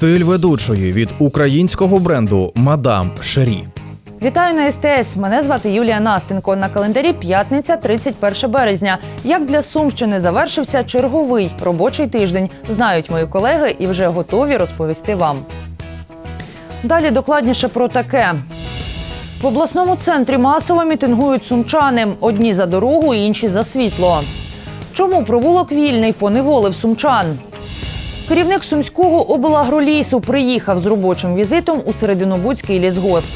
Стиль ведучої від українського бренду Мадам Шері. Вітаю на СТС. Мене звати Юлія Настенко. На календарі п'ятниця, 31 березня. Як для Сумщини завершився черговий робочий тиждень, знають мої колеги і вже готові розповісти вам. Далі докладніше про таке. В обласному центрі масово мітингують сумчани. Одні за дорогу, інші за світло. Чому провулок вільний поневолив сумчан? Керівник сумського облагролісу приїхав з робочим візитом у Серединобудський лісгосп.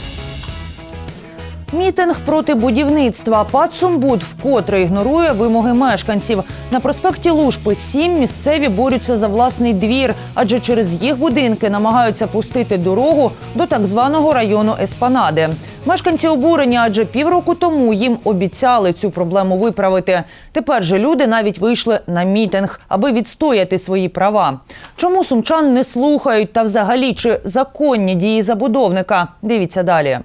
Мітинг проти будівництва. Пацумбуд вкотре ігнорує вимоги мешканців. На проспекті Лушпи сім місцеві борються за власний двір, адже через їх будинки намагаються пустити дорогу до так званого району Еспанади. Мешканці обурені, адже півроку тому їм обіцяли цю проблему виправити. Тепер же люди навіть вийшли на мітинг, аби відстояти свої права. Чому сумчан не слухають та взагалі чи законні дії забудовника? Дивіться далі.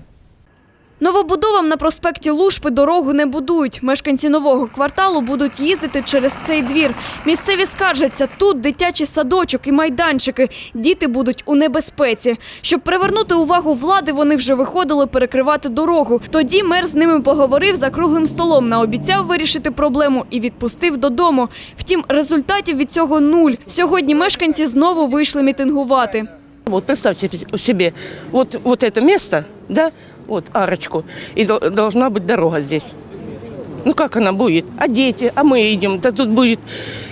Новобудовам на проспекті Лушпи дорогу не будують. Мешканці нового кварталу будуть їздити через цей двір. Місцеві скаржаться, тут дитячий садочок і майданчики. Діти будуть у небезпеці. Щоб привернути увагу влади, вони вже виходили перекривати дорогу. Тоді мер з ними поговорив за круглим столом, наобіцяв вирішити проблему і відпустив додому. Втім, результатів від цього нуль. Сьогодні мешканці знову вийшли мітингувати. Вот представьте себе, вот, вот это место, да, вот арочку, и дол- должна быть дорога здесь. Ну как она будет? А дети? А мы идем. Да тут будет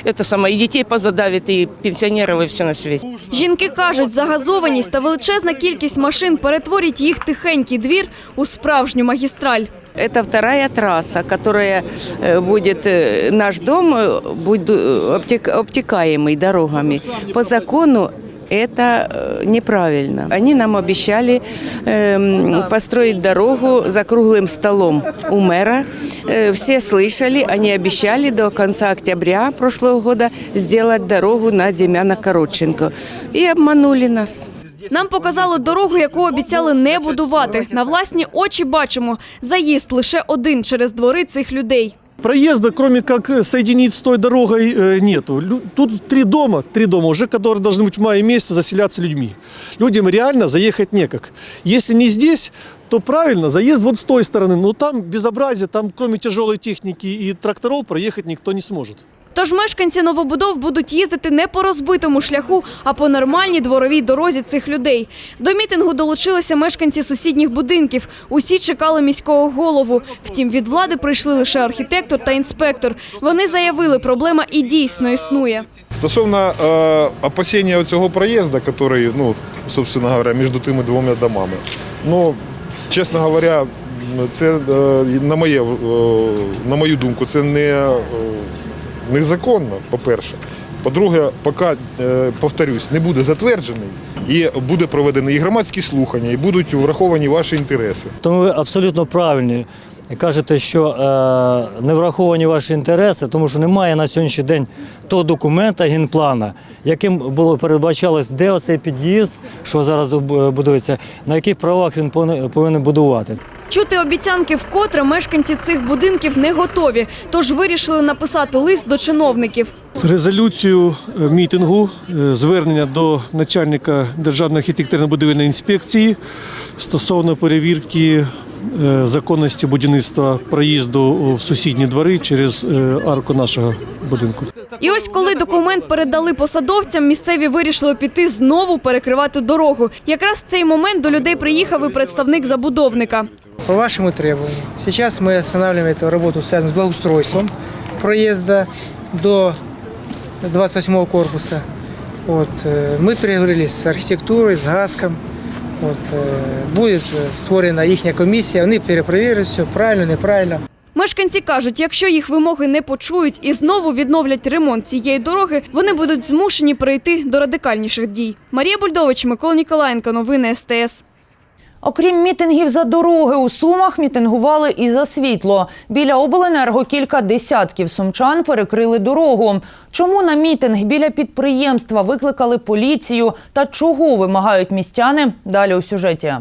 это самое, и детей позадавит, и пенсионеров, и все на свете. Жінки кажуть, загазованість та величезна кількість машин перетворять їх тихенький двір у справжню магістраль. Это вторая трасса, которая э, будет, э, наш дом э, будет э, обтек- обтекаемый дорогами. По закону это э, неправильно. Они нам обещали эм, построить дорогу за круглым столом у мэра. Э, Все слышали, они обещали до конца октября прошлого года сделать дорогу на Демяна Коротченко. И обманули нас. Нам показали дорогу, яку обіцяли не будувати. На власні очі бачимо заїзд лише один через двори цих людей. Проезда, кроме как э, соединить с той дорогой, э, нету. Лю- Тут три дома, три дома уже, которые должны быть в мае месяце заселяться людьми. Людям реально заехать некак. Если не здесь, то правильно, заезд вот с той стороны. Но там безобразие, там кроме тяжелой техники и тракторов проехать никто не сможет. Тож мешканці новобудов будуть їздити не по розбитому шляху, а по нормальній дворовій дорозі цих людей. До мітингу долучилися мешканці сусідніх будинків. Усі чекали міського голову. Втім, від влади прийшли лише архітектор та інспектор. Вони заявили, проблема і дійсно існує. Стосовно е, опасення цього проїзду, який, ну, собственно говоря, між тими двома домами, ну, чесно говоря, це, е, на, моє, е, на мою думку, це не, е, незаконно, по-перше. По-друге, поки, е, повторюсь, не буде затверджений і буде проведені і громадські слухання, і будуть враховані ваші інтереси. Тому ви абсолютно правильні. Кажете, що е, не враховані ваші інтереси, тому що немає на сьогоднішній день того документа генплана, яким було передбачалось, де оцей під'їзд, що зараз е, будується, на яких правах він повинен- повинен будувати. Чути обіцянки вкотре мешканці цих будинків не готові, тож вирішили написати лист до чиновників. Резолюцію е, мітингу, е, звернення до начальника Державної архітектурно-будівельної інспекції стосовно перевірки е, законності будівництва проїзду в сусідні двори через арку нашого будинку. І ось коли документ передали посадовцям, місцеві вирішили піти знову перекривати дорогу. Якраз в цей момент до людей приїхав і представник забудовника. По вашему требованию. Сейчас мы останавливаем эту работу, связанную с благоустройством проезда до 28 корпуса. Вот, э, мы переговорили с архитектурой, с ГАСКом. Вот, э, будет э, створена їхня комісія, вони перепровірять все, правильно, неправильно. Мешканці кажуть, якщо їх вимоги не почують і знову відновлять ремонт цієї дороги, вони будуть змушені перейти до радикальніших дій. Марія Бульдович, Микола Ніколаєнко, новини СТС. Окрім мітингів за дороги, у Сумах мітингували і за світло. Біля обленерго кілька десятків сумчан перекрили дорогу. Чому на мітинг біля підприємства викликали поліцію та чого вимагають містяни? Далі у сюжеті.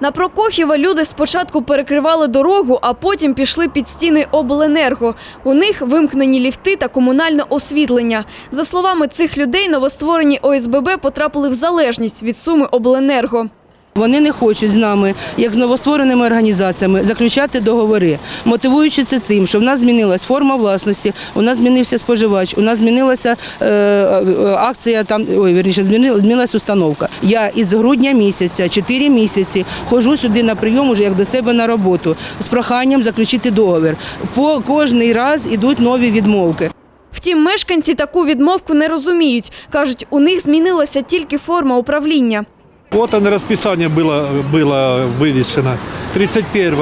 На Прокоф'єва люди спочатку перекривали дорогу, а потім пішли під стіни обленерго. У них вимкнені ліфти та комунальне освітлення. За словами цих людей, новостворені ОСББ потрапили в залежність від суми обленерго. Вони не хочуть з нами, як з новоствореними організаціями, заключати договори, мотивуючи це тим, що в нас змінилась форма власності, у нас змінився споживач, у нас змінилася е, е, акція, там ой, вірніше, змінила- змінилась установка. Я із грудня місяця, 4 місяці, ходжу сюди на прийом уже як до себе на роботу з проханням заключити договір. По кожний раз ідуть нові відмовки. Втім, мешканці таку відмовку не розуміють. Кажуть, у них змінилася тільки форма управління. Вот оно расписание было, было вывешено, 31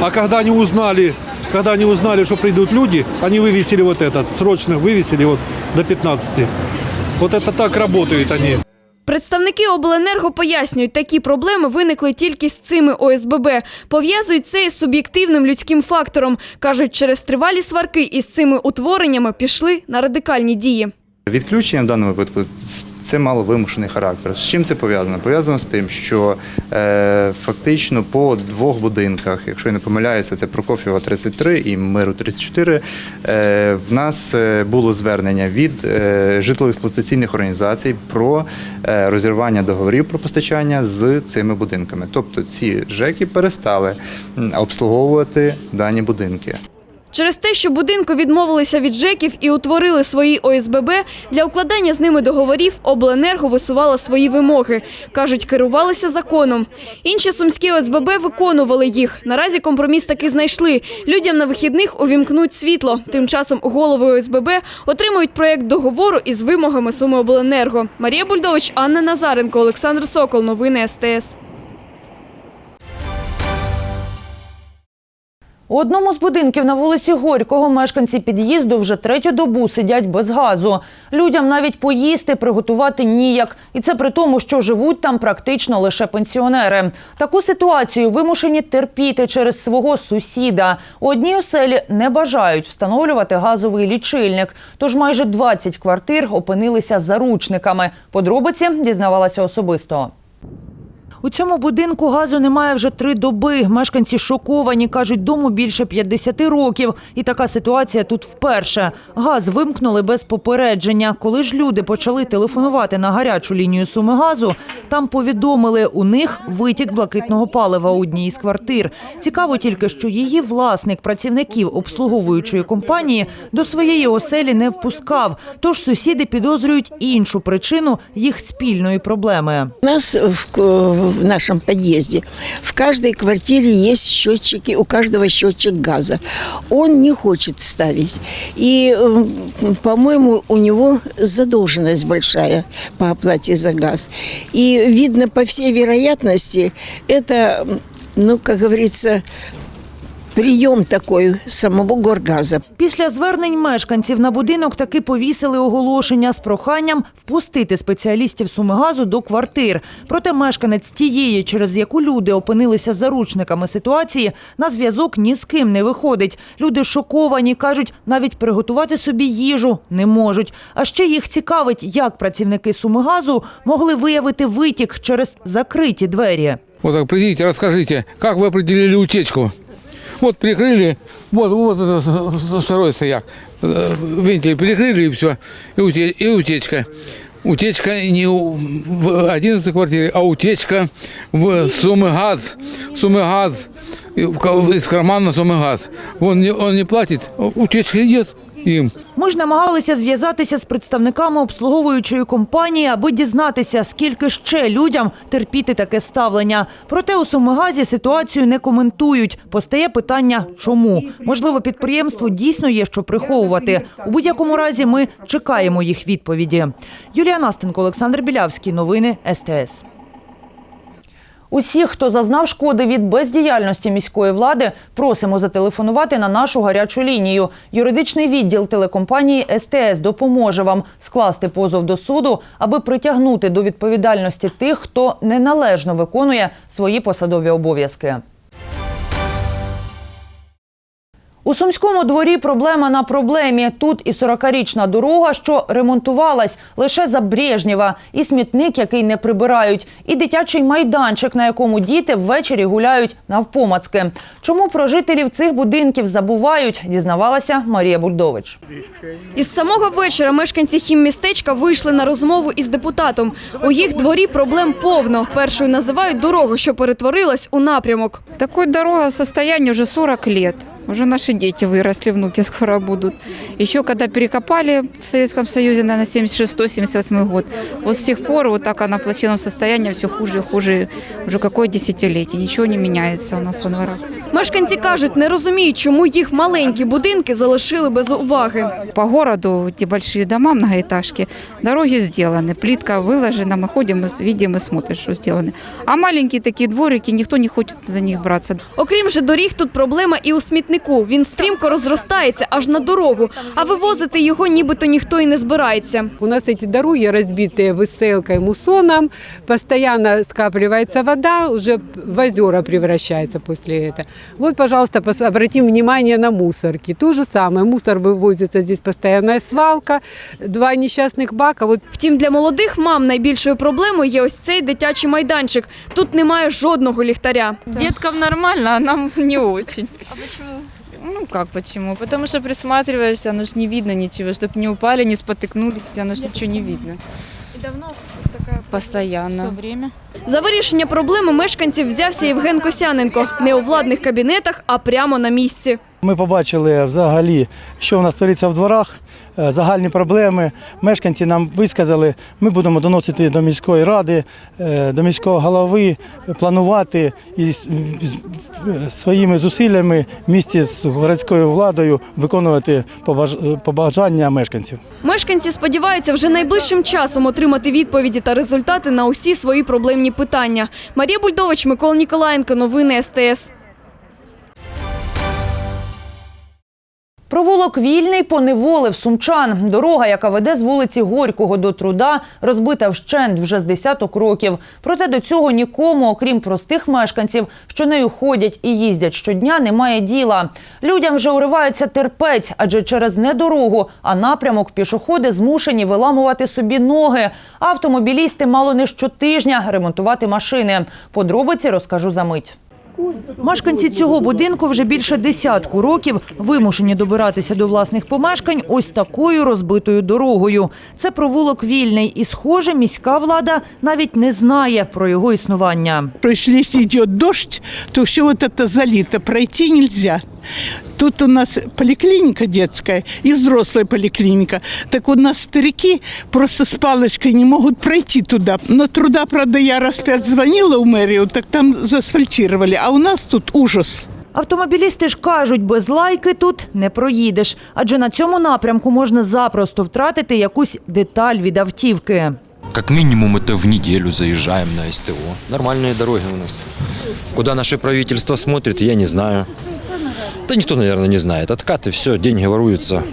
А когда они узнали, когда они узнали, что придут люди, они вывесили вот этот, срочно вывесили вот до 15. Вот это так работают они. Представники обленерго пояснюють, такі проблеми виникли тільки з цими ОСББ. Пов'язують це із суб'єктивним людським фактором. Кажуть, через тривалі сварки із цими утвореннями пішли на радикальні дії. Відключення в даному випадку це мало вимушений характер. З чим це пов'язано? Пов'язано з тим, що е, фактично по двох будинках, якщо я не помиляюся, це Прокоф'єва 33 і Миру 34, е, в нас е, було звернення від е, житлово-експлуатаційних організацій про е, розірвання договорів про постачання з цими будинками. Тобто ці ЖЕКи перестали обслуговувати дані будинки. Через те, що будинку відмовилися від ЖЕКів і утворили свої ОСББ, для укладання з ними договорів обленерго висувала свої вимоги. Кажуть, керувалися законом. Інші сумські ОСББ виконували їх. Наразі компроміс таки знайшли. Людям на вихідних увімкнуть світло. Тим часом голови ОСББ отримують проєкт договору із вимогами Сумиобленерго. Марія Бульдович, Анна Назаренко, Олександр Сокол. Новини СТС. У одному з будинків на вулиці Горького мешканці під'їзду вже третю добу сидять без газу. Людям навіть поїсти приготувати ніяк. І це при тому, що живуть там практично лише пенсіонери. Таку ситуацію вимушені терпіти через свого сусіда. У одній оселі не бажають встановлювати газовий лічильник. Тож майже 20 квартир опинилися заручниками. Подробиці дізнавалася особисто. У цьому будинку газу немає вже три доби. Мешканці шоковані, кажуть, дому більше 50 років. І така ситуація тут вперше. Газ вимкнули без попередження. Коли ж люди почали телефонувати на гарячу лінію суми газу, там повідомили, у них витік блакитного палива у одній із квартир. Цікаво тільки, що її власник працівників обслуговуючої компанії до своєї оселі не впускав. Тож сусіди підозрюють іншу причину їх спільної проблеми. Нас в, в нашем подъезде в каждой квартире есть счетчики, у каждого счетчик газа. Он не хочет ставить. И, по-моему, у него задолженность большая по оплате за газ. И видно, по всей вероятности, это, ну, как говорится, прием такой самого горгаза. Після звернень мешканців на будинок таки повісили оголошення з проханням впустити спеціалістів Сумигазу до квартир. Проте мешканець тієї, через яку люди опинилися заручниками ситуації, на зв'язок ні з ким не виходить. Люди шоковані, кажуть, навіть приготувати собі їжу не можуть. А ще їх цікавить, як працівники Сумигазу могли виявити витік через закриті двері. Вот так придите, расскажите, как вы определили утечку? Вот прикрыли, вот, вот это с- с- второй стояк. Э, Вентиль прикрыли и все, и, уте- и утечка. Утечка не у- в 11 квартире, а утечка в Сумыгаз. Сумыгаз. И в ка- Из кармана Сумыгаз. Он не, он не платит, утечка идет им. Ми ж намагалися зв'язатися з представниками обслуговуючої компанії, аби дізнатися, скільки ще людям терпіти таке ставлення. Проте у Сумигазі ситуацію не коментують. Постає питання, чому? Можливо, підприємству дійсно є що приховувати. У будь-якому разі ми чекаємо їх відповіді. Юлія Настенко, Олександр Білявський. Новини СТС. Усіх, хто зазнав шкоди від бездіяльності міської влади, просимо зателефонувати на нашу гарячу лінію. Юридичний відділ телекомпанії СТС допоможе вам скласти позов до суду, аби притягнути до відповідальності тих, хто неналежно виконує свої посадові обов'язки. У сумському дворі проблема на проблемі. Тут і 40-річна дорога, що ремонтувалась лише за Брежнєва, і смітник, який не прибирають, і дитячий майданчик, на якому діти ввечері гуляють навпомацки. Чому про жителів цих будинків забувають, дізнавалася Марія Бульдович. Із самого вечора мешканці хіммістечка вийшли на розмову із депутатом. У їх дворі проблем повно. Першою називають дорогу, що перетворилась у напрямок. Такой дорога в состоянии уже 40 лет. Уже наши дети выросли, внуки скоро будут. Еще когда перекопали в Советском Союзе, наверное, 76-78 год, вот с тех пор вот так она в плачевном состоянии, все хуже и хуже. Уже какое десятилетие, ничего не меняется у нас во дворах. Мешканці кажуть, не розуміють, чому їх маленькі будинки залишили без уваги. По городу эти большие дома, многоэтажки, дороги сделаны, плитка выложена, мы ходим, мы видим и смотрим, что сделаны. А маленькие такие дворики, никто не хочет за них браться. Окрім же доріг, тут проблема і у смітнику. Він стрімко розростається аж на дорогу, а вивозити його нібито ніхто і не збирається. У нас эти дороги разбитые высылкой муссоном, постоянно скапливается вода, уже в озера превращается после этого. Вот, пожалуйста, пос- обратим внимание на мусорки. То же самое, мусор вывозится, здесь постоянная свалка, два несчастных бака. Вот Втім, для молодих мам найбільшою проблемою є ось цей дитячий майданчик. Тут немає жодного ліхтаря. Деткам нормально, а нам не очень. А почему? Ну как почему? Потому что присматриваешься, оно ж не видно ничего, чтобы не упали, не спотыкнулись, оно ж ничего не видно. І давно така Постоянно. время? За вирішення проблеми мешканців взявся Євген Косяненко не у владних кабінетах, а прямо на місці. Ми побачили взагалі, що у нас твориться в дворах, загальні проблеми. Мешканці нам висказали, ми будемо доносити до міської ради, е, до міського голови, е, планувати і е, своїми зусиллями в місті з городською владою виконувати побаж- побажання мешканців. Мешканці сподіваються вже найближчим часом отримати відповіді та результати на усі свої проблемні питання. Марія Бульдович, Микола Ніколаєнко, новини СТС. Провулок вільний поневолив сумчан. Дорога, яка веде з вулиці Горького до Труда, розбита вщент вже з десяток років. Проте до цього нікому, окрім простих мешканців, що нею ходять і їздять щодня, немає діла. Людям вже уривається терпець, адже через не дорогу, а напрямок пішоходи змушені виламувати собі ноги. Автомобілісти мало не щотижня ремонтувати машини. Подробиці розкажу за мить. Мешканці цього будинку вже більше десятку років вимушені добиратися до власних помешкань ось такою розбитою дорогою. Це провулок вільний, і, схоже, міська влада навіть не знає про його існування. Прийшли йде дощ, то все це заліто пройти не нельзя. Тут у нас поликлиника детская и взрослая поликлиника. Так у нас старики просто с палочкой не могут пройти туда. Но труда, правда, я раз пять звонила в мэрию, так там заасфальтировали. А у нас тут ужас. Автомобілісти ж кажуть, без лайки тут не проїдеш, адже на цьому напрямку можна запросто втратити якусь деталь від автівки. Как минимум это в неделю заезжаем на СТО. Нормальные дороги у нас. Куда наше правительство смотрит, я не знаю. Да никто, наверное, не знает. Откаты, все, деньги воруются.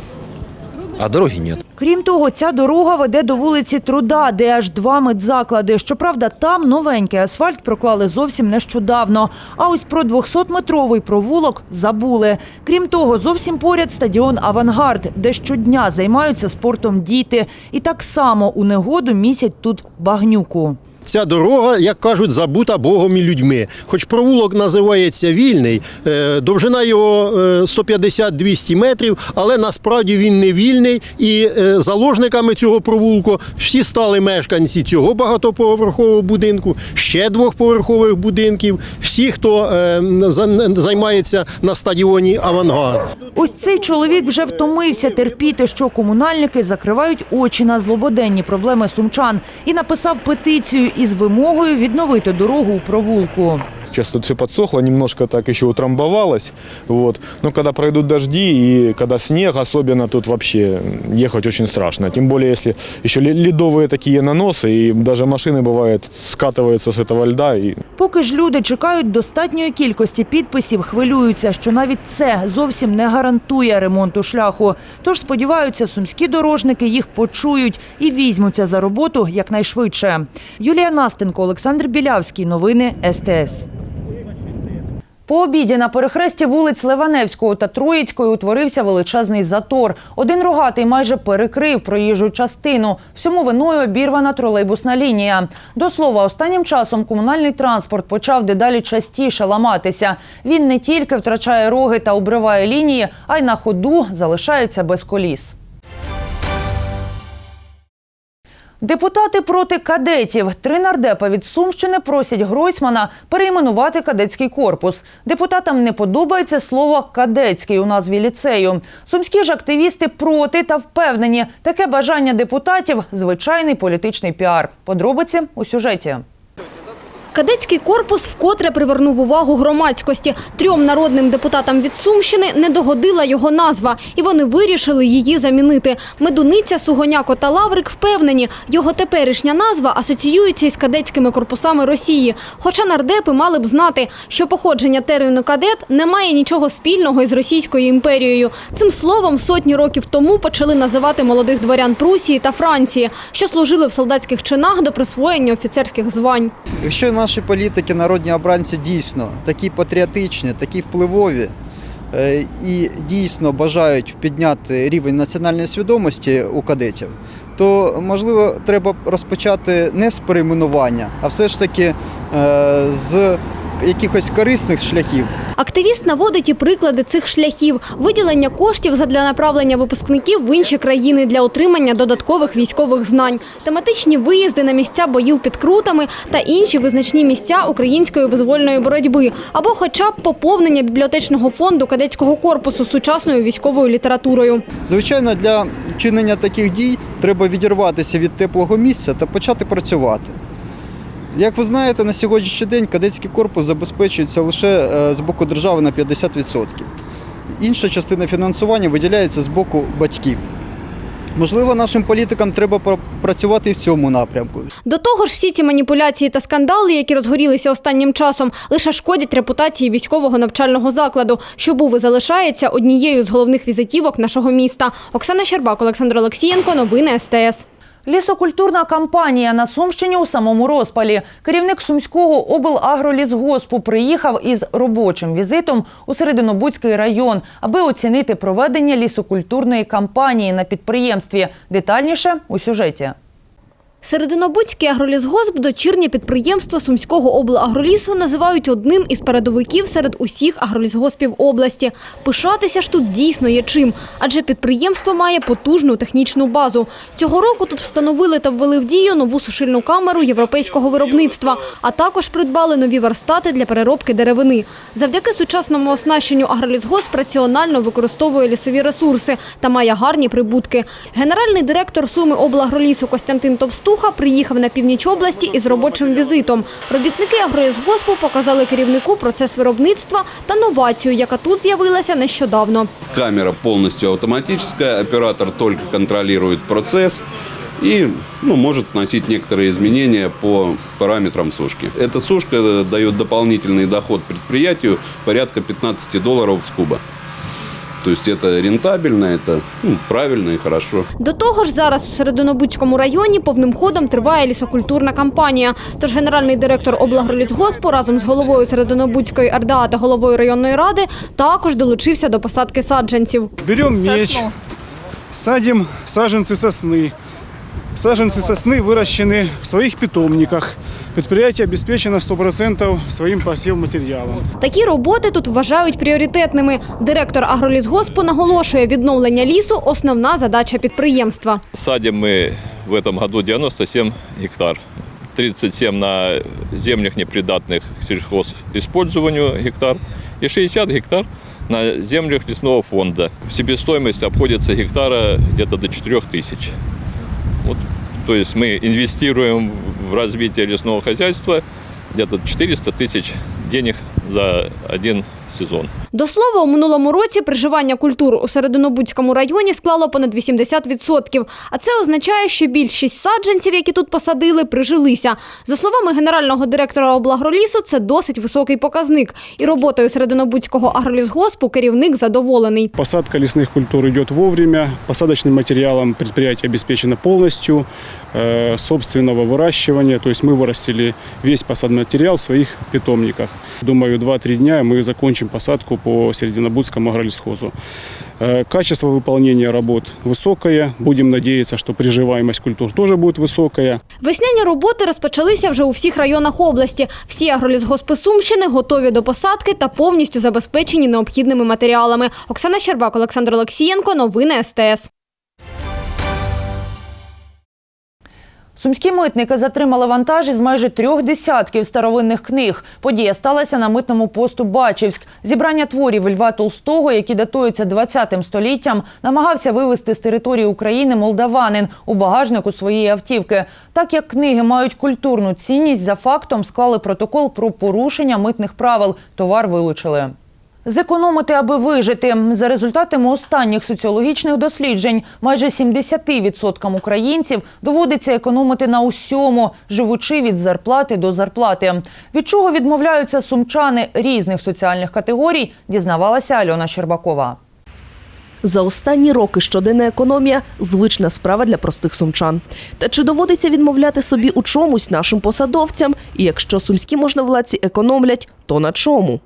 А дороги нет. Крім того, ця дорога веде до вулиці Труда, де аж два медзаклади. Щоправда, там новенький асфальт проклали зовсім нещодавно. А ось про 200-метровий провулок забули. Крім того, зовсім поряд стадіон Авангард, де щодня займаються спортом діти. І так само у негоду місять тут багнюку. Ця дорога, як кажуть, забута Богом і людьми. Хоч провулок називається вільний, е, довжина його е, 150-200 метрів, але насправді він не вільний. І е, заложниками цього провулку всі стали мешканці цього багатоповерхового будинку, ще двохповерхових будинків, всі, хто е, займається на стадіоні Авангард. Ось цей чоловік вже втомився терпіти, що комунальники закривають очі на злободенні проблеми сумчан і написав петицію із вимогою відновити дорогу у провулку. Сейчас тут все подсохло, немножко так еще утрамбовалось. Вот. Но когда пройдут дожди и когда снег, особенно тут вообще ехать очень страшно. Тем более, если еще ле- ледовые такие наносы, и даже машины, бывает, скатываются с этого льда. И Поки ж люди чекають достатньої кількості підписів, хвилюються, що навіть це зовсім не гарантує ремонту шляху. Тож сподіваються, сумські дорожники їх почують і візьмуться за роботу якнайшвидше. Юлія Настенко, Олександр Білявський. Новини СТС. По обіді на перехресті вулиць Леваневського та Троїцької утворився величезний затор. Один рогатий майже перекрив проїжджу частину. Всьому виною обірвана тролейбусна лінія. До слова, останнім часом комунальний транспорт почав дедалі частіше ламатися. Він не тільки втрачає роги та обриває лінії, а й на ходу залишається без коліс. Депутати проти кадетів. Три нардепа від Сумщини просять Гройсмана перейменувати кадетський корпус. Депутатам не подобається слово кадетський у назві ліцею. Сумські ж активісти проти та впевнені, таке бажання депутатів звичайний політичний піар. Подробиці у сюжеті. Кадетський корпус вкотре привернув увагу громадськості. Трьом народним депутатам від Сумщини не догодила його назва, і вони вирішили її замінити. Медуниця, Сугоняко та Лаврик впевнені, його теперішня назва асоціюється із кадетськими корпусами Росії. Хоча нардепи мали б знати, що походження терміну кадет не має нічого спільного із Російською імперією. Цим словом сотні років тому почали називати молодих дворян Прусії та Франції, що служили в солдатських чинах до присвоєння офіцерських звань. Якщо наші політики, народні обранці дійсно такі патріотичні, такі впливові е, і дійсно бажають підняти рівень національної свідомості у кадетів, то можливо треба розпочати не з перейменування, а все ж таки е, з якихось корисних шляхів. Активіст наводить і приклади цих шляхів: виділення коштів задля направлення випускників в інші країни для отримання додаткових військових знань, тематичні виїзди на місця боїв під крутами та інші визначні місця української визвольної боротьби, або, хоча б поповнення бібліотечного фонду кадетського корпусу сучасною військовою літературою. Звичайно, для вчинення таких дій треба відірватися від теплого місця та почати працювати. Як ви знаєте, на сьогоднішній день кадетський корпус забезпечується лише е, з боку держави на 50%. Інша частина фінансування виділяється з боку батьків. Можливо, нашим політикам треба працювати і в цьому напрямку. До того ж, всі ці маніпуляції та скандали, які розгорілися останнім часом, лише шкодять репутації військового навчального закладу, що був і залишається однією з головних візитівок нашого міста. Оксана Щербак, Олександр Олексієнко, новини СТС. Лісокультурна кампанія на Сумщині у самому розпалі. Керівник Сумського облагролісгоспу приїхав із робочим візитом у Серединобудський район, аби оцінити проведення лісокультурної кампанії на підприємстві. Детальніше у сюжеті. Серединобудський агролісгосп, дочірнє підприємство Сумського облагролісу, називають одним із передовиків серед усіх агролісгоспів області. Пишатися ж тут дійсно є чим, адже підприємство має потужну технічну базу. Цього року тут встановили та ввели в дію нову сушильну камеру європейського виробництва, а також придбали нові верстати для переробки деревини. Завдяки сучасному оснащенню агролісгосп раціонально використовує лісові ресурси та має гарні прибутки. Генеральний директор Суми облагролісу Костянтин Товстуха приїхав на північ області із робочим візитом. Робітники агролісгоспу показали керівнику процес виробництва та новацію, яка тут з'явилася нещодавно. Камера полностью автоматическая, оператор только контролирует процесс и ну, может вносить некоторые изменения по параметрам сушки. Эта сушка дает дополнительный доход предприятию порядка 15 долларов с куба. То есть это рентабельно, это ну, правильно и хорошо. До того ж, зараз у Серединобудському районі повним ходом триває лісокультурна кампанія. Тож генеральний директор облагролісгоспу разом з головою Серединобудської РДА та головою районної ради також долучився до посадки саджанців. Берем меч, садим саженцы сосны. Саженцы сосны выращены в своих питомниках. Предприятие обеспечено 100% своим посівматеріалом. Такі роботи тут вважають пріоритетними. Директор агролісгоспу наголошує, відновлення лісу – основна задача підприємства. Садим мы в этом году 97 гектар. 37 на землях непридатных к сельхозиспользованию гектар и 60 гектар на землях лесного фонда. Себестоимость обходится гектара где-то до 4 тысяч. Вот, то есть мы инвестируем в развитие лесного хозяйства где-то 400 тысяч денег за один сезон. До слова, у минулому році приживання культур у Серединобудському районі склало понад 80%. А це означає, що більшість саджанців, які тут посадили, прижилися. За словами генерального директора облагролісу, це досить високий показник. І роботою Серединобудського агролісгоспу керівник задоволений. Посадка лесных культур идет вовремя, посадочным материалом предприятие обеспечено полностью, э, собственного выращивания, то есть мы вырастили весь посадный материал в своих питомниках. Думаю, 2-3 дня мы закончим посадку по Серединобудскому агролесхозу. Э, Качество выполнения работ высокое, будем надеяться, что приживаемость культур тоже будет высокая. Весняні роботи розпочалися вже у всіх районах області. Всі агролісгоспи Сумщини готові до посадки та повністю забезпечені необхідними матеріалами. Оксана Щербак, Олександр Олексієнко. Новини СТС. Сумські митники затримали вантаж із майже трьох десятків старовинних книг. Подія сталася на митному посту Бачівськ. Зібрання творів Льва Толстого, які датуються 20 століттям, намагався вивезти з території України молдаванин у багажнику своєї автівки. Так як книги мають культурну цінність, за фактом склали протокол про порушення митних правил. Товар вилучили. Зекономити, аби вижити. За результатами останніх соціологічних досліджень, майже 70% українців доводиться економити на усьому, живучи від зарплати до зарплати. Від чого відмовляються сумчани різних соціальних категорій, дізнавалася Альона Щербакова. За останні роки щоденна економія звична справа для простих сумчан. Та чи доводиться відмовляти собі у чомусь нашим посадовцям? І якщо сумські можновладці економлять, то на чому?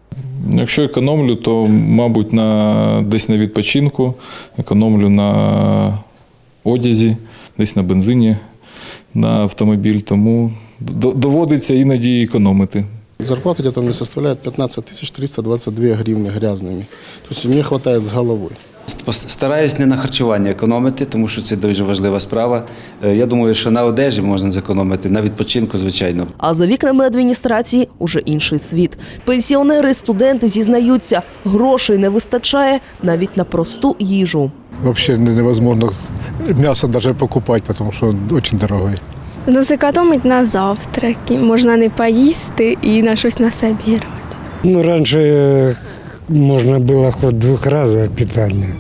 Якщо економлю, то, мабуть, на, десь на відпочинку, економлю на одязі, десь на бензині, на автомобіль. Тому доводиться іноді економити. Зарплата где-то мне составляет 15 322 гривны грязными. То есть мне хватает с головой. Стараюсь не на харчування економити, тому що це дуже важлива справа. Е, Я думаю, що на одежі можна зекономити, на відпочинку, звичайно. А за вікнами адміністрації уже інший світ. Пенсіонери, студенти зізнаються, грошей не вистачає навіть на просту їжу. Не- невозможно мясо даже покупать, потому что очень дорогое. Ну, зекономить на завтраки, можна не поїсти і на щось насобірувати. Ну, раньше э, можно было хоть двухразовое питание.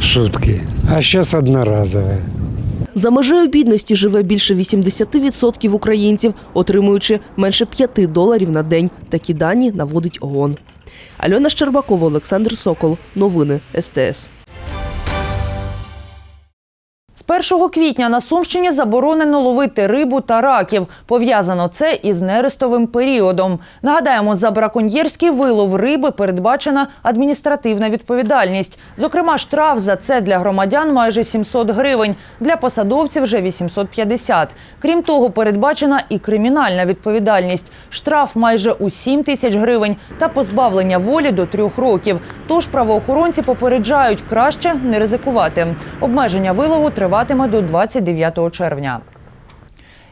Шутки. А сейчас одноразовое. За межею бідності живе більше 80% українців, отримуючи менше 5 доларів на день. Такі дані наводить ООН. Альона Щербакова, Олександр Сокол. Новини СТС. З 1 квітня на Сумщині заборонено ловити рибу та раків. Пов'язано це із нерестовим періодом. Нагадаємо, за браконьєрський вилов риби передбачена адміністративна відповідальність. Зокрема, штраф за це для громадян майже 700 гривень, для посадовців вже 850. Крім того, передбачена і кримінальна відповідальність. Штраф майже у 7 тисяч гривень та позбавлення волі до трьох років. Тож правоохоронці попереджають краще не ризикувати. Обмеження вилову триватиме до 29 червня.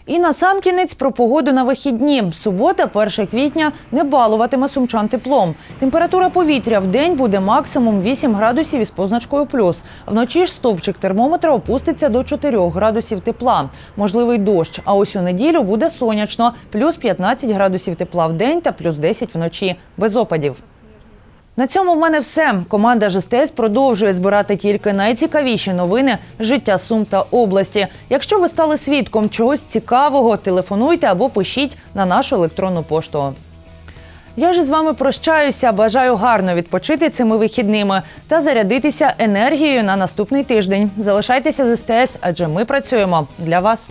І на сам кінець про погоду на вихідні. Субота, 1 квітня, не балуватиме сумчан теплом. Температура повітря в день буде максимум 8 градусів із позначкою плюс. Вночі ж стовпчик термометра опуститься до 4 градусів тепла. Можливий дощ. А ось у неділю буде сонячно, плюс 15 градусів тепла в день та плюс 10 вночі. Без опадів. На цьому в мене все. Команда ЖСТС продовжує збирати тільки найцікавіші новини життя Сум та області. Якщо ви стали свідком чогось цікавого, телефонуйте або пишіть на нашу електронну пошту. Я ж з вами прощаюся. Бажаю гарно відпочити цими вихідними та зарядитися енергією на наступний тиждень. Залишайтеся з СТС, адже ми працюємо для вас.